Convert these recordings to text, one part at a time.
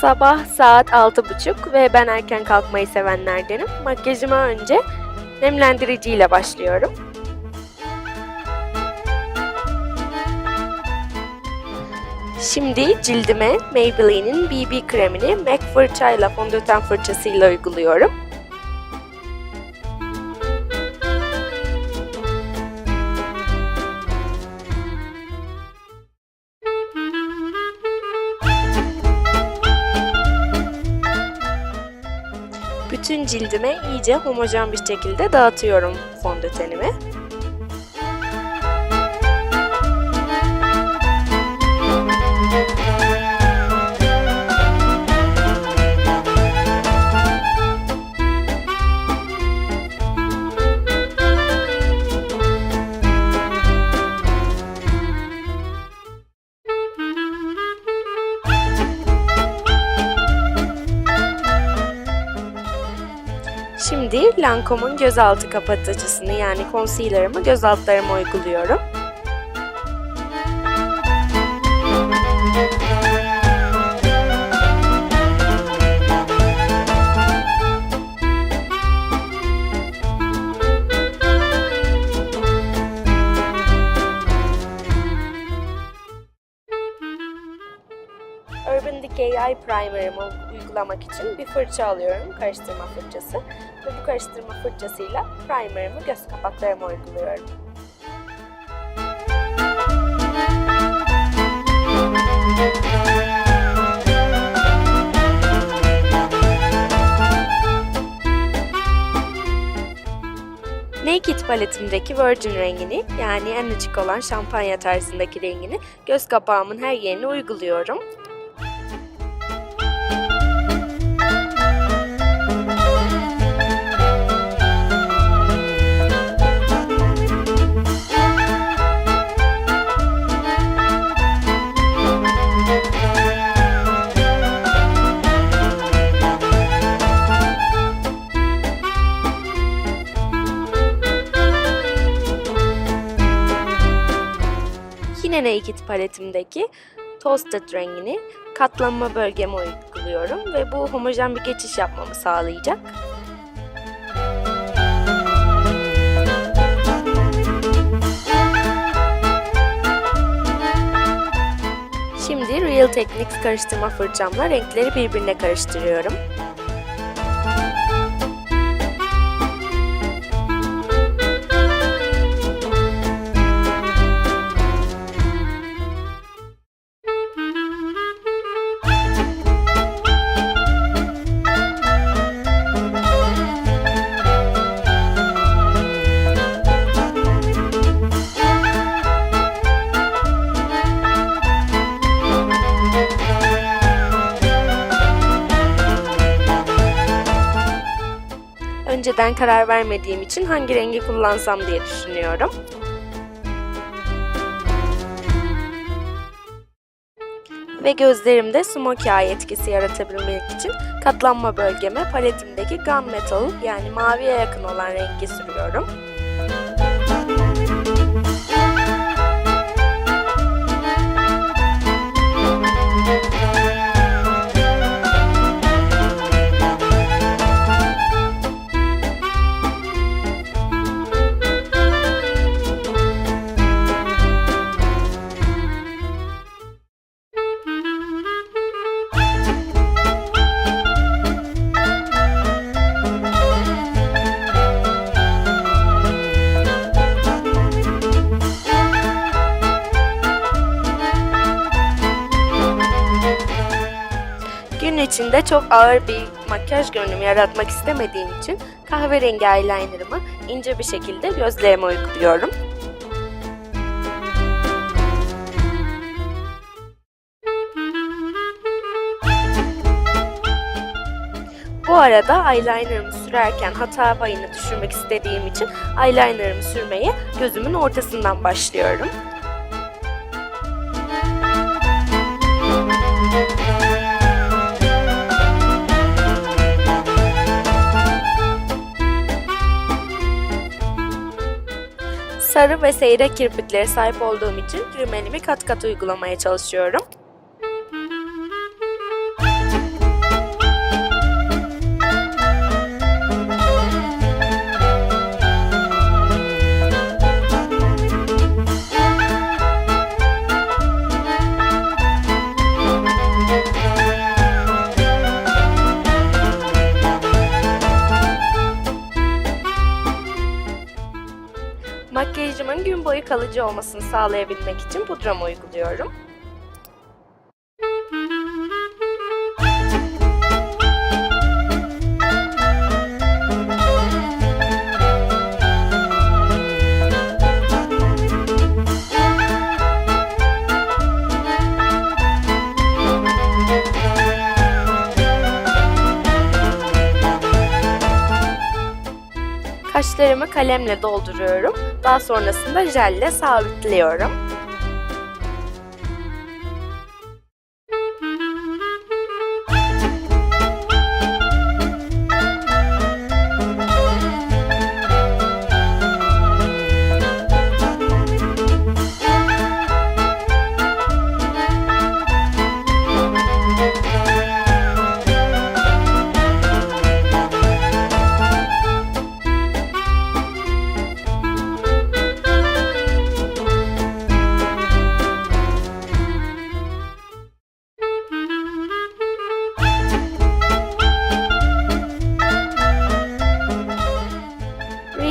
Sabah saat 6.30 ve ben erken kalkmayı sevenlerdenim. Makyajıma önce nemlendirici ile başlıyorum. Şimdi cildime Maybelline'in BB kremini MAC fırçayla fondöten fırçasıyla uyguluyorum. Bütün cildime iyice homojen bir şekilde dağıtıyorum fondötenimi. Lancome'un gözaltı kapatıcısını yani concealer'ımı göz altlarıma uyguluyorum. Urban Decay Eye Primer'ımı uygulamak için bir fırça alıyorum, karıştırma fırçası. Ve bu karıştırma fırçasıyla primer'ımı göz kapaklarıma uyguluyorum. Naked paletimdeki Virgin rengini yani en açık olan şampanya tarzındaki rengini göz kapağımın her yerine uyguluyorum. Yine Naked paletimdeki Toasted rengini katlanma bölgeme uyguluyorum ve bu homojen bir geçiş yapmamı sağlayacak. Şimdi Real Techniques karıştırma fırçamla renkleri birbirine karıştırıyorum. Önceden karar vermediğim için hangi rengi kullansam diye düşünüyorum. Ve gözlerimde smokey eye etkisi yaratabilmek için katlanma bölgeme paletimdeki gunmetal yani maviye yakın olan rengi sürüyorum. İçinde çok ağır bir makyaj görünümü yaratmak istemediğim için kahverengi eyelinerımı ince bir şekilde gözlerime uyguluyorum. Bu arada eyelinerımı sürerken hata payını düşürmek istediğim için eyelinerımı sürmeye gözümün ortasından başlıyorum. Sarı ve seyrek kirpiklere sahip olduğum için rümenimi kat kat uygulamaya çalışıyorum. Makyajımın gün boyu kalıcı olmasını sağlayabilmek için pudramı uyguluyorum. Kaşlarımı kalemle dolduruyorum. Daha sonrasında jelle sabitliyorum.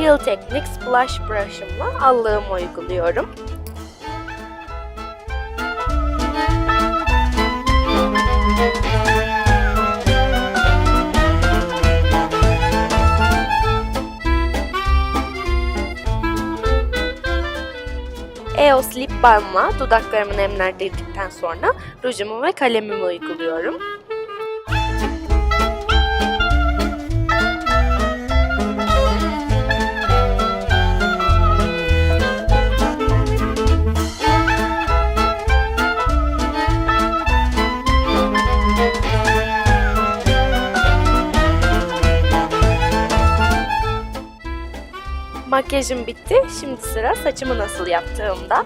Real Techniques Blush Brush'ımla allığımı uyguluyorum. EOS Lip Balm'la dudaklarımı nemlendirdikten sonra rujumu ve kalemimi uyguluyorum. Makyajım bitti. Şimdi sıra saçımı nasıl yaptığımda.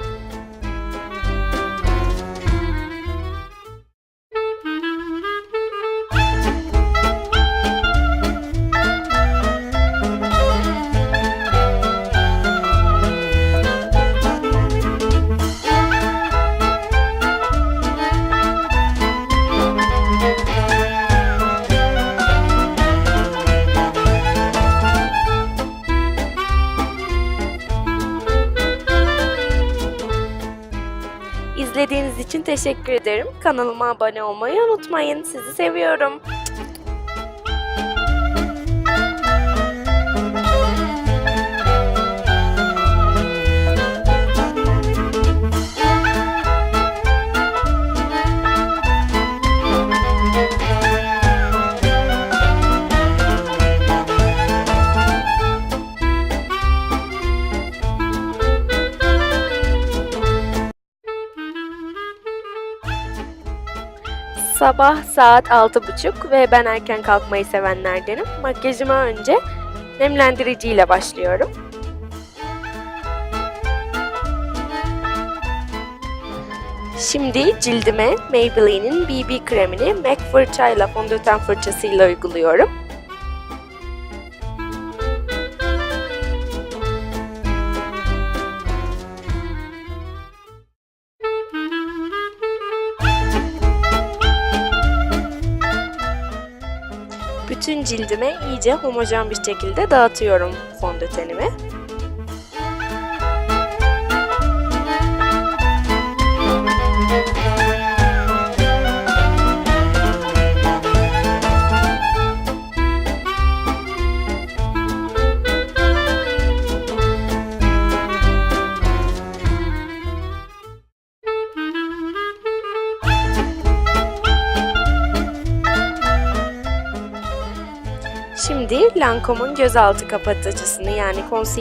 İçin teşekkür ederim. Kanalıma abone olmayı unutmayın. Sizi seviyorum. Sabah saat 6.30 ve ben erken kalkmayı sevenlerdenim. Makyajıma önce nemlendiriciyle başlıyorum. Şimdi cildime Maybelline'in BB kremini MAC fırçayla fondöten fırçasıyla uyguluyorum. Bütün cildime iyice homojen bir şekilde dağıtıyorum fondötenimi. Lancome'un gözaltı kapatıcısını yani concealer